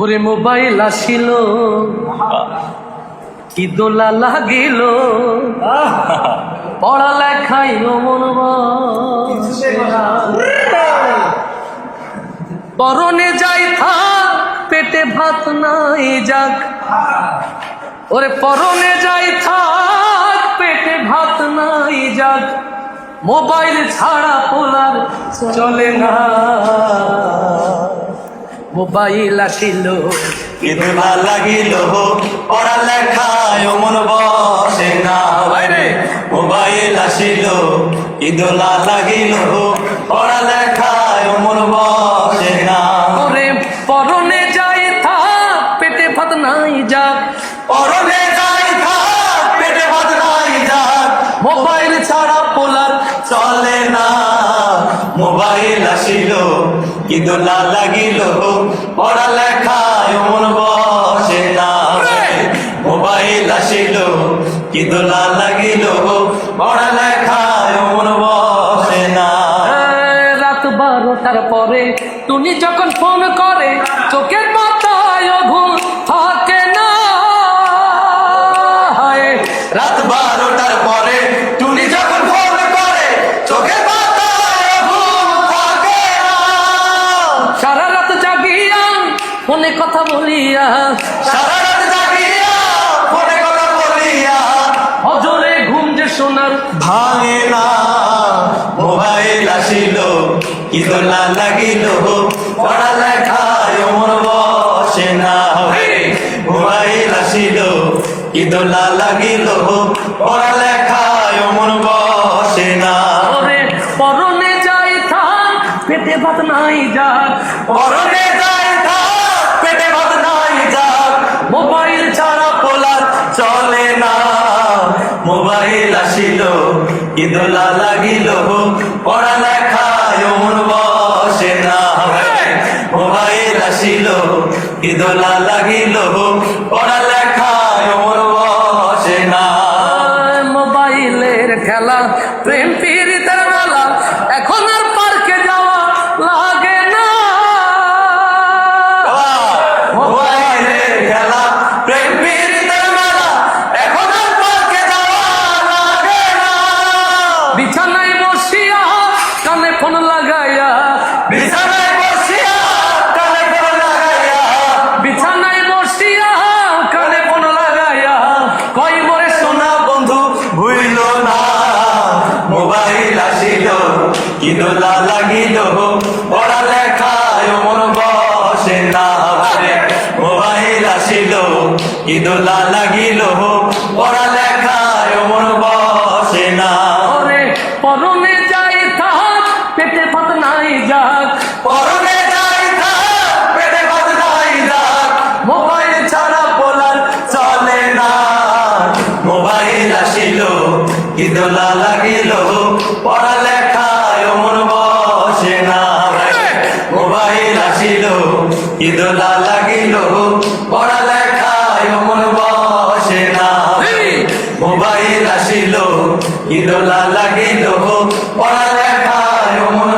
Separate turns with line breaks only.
ওরে মোবাইল আসিল। কি দোলা লাগিল। পড়ালেখাই মন। পরনে যাই থাক, পেটে ভাত নাই যাক। ওরে পরনে যাই থাক, পেটে ভাত নাই যাক। মোবাইল ছাড়া পোলার চলে না। মোবাইল আসিল।
ইদুলা লাগিল। পড়ালেখায় মন বসে না। বাইরে মোবাইল আসিল। ইদুলা লাগিল। পড়ালেখায় মন বসে
মোবাইল
আসিল ইদুলা লাগিল। পড়ালেখায় মন বসে না। মোবাইল আসিল ইদুলা লাগিল। পড়ালেখায় মন বসে না।
রাত বারোটার পরে টুনি যখন ফোন করে, চোখের মাথায় ঘুম
ফোনে
কথা বলিয়া হজরে ঘুম যে সোনার
ভাঙে না মোবাইল আসিল কি দোলা লাগিল পড়ালেখায় মন বসে না। মোবাইল আসিল কি দোলা লাগিল পড়ালেখায় মন বসে না।
পরনে যাই থাক পেটে ভাত নাই যাক।
পরনে যায় আসিল ইদোলা লাগিল। পড়ালেখায় মন বসে না মোবাইল আসিল ইদোলা লাগিল। পড়ালেখায় মন বসে না
মোবাইলের খেলা প্রেম পীড়িতের
দোলা লাগিল পড়ালেখায় মন বসে না মোবাইল আসিল কি দোলা লাগিল পড়ালেখায় মন বসে না।
ওরে পরনে যাই থাক পেটে ভাত নাই যাক।
পরনে যাই থাক পেটে ভাত নাই যাক। মোবাইল ছাড়া বলার চলে না। মোবাইল আসিল কি দোলা ইদলা লাগিল পড়ালেখায় মন বসে না। মোবাইল আসিল ইদলা লাগিল পড়ালেখায় মন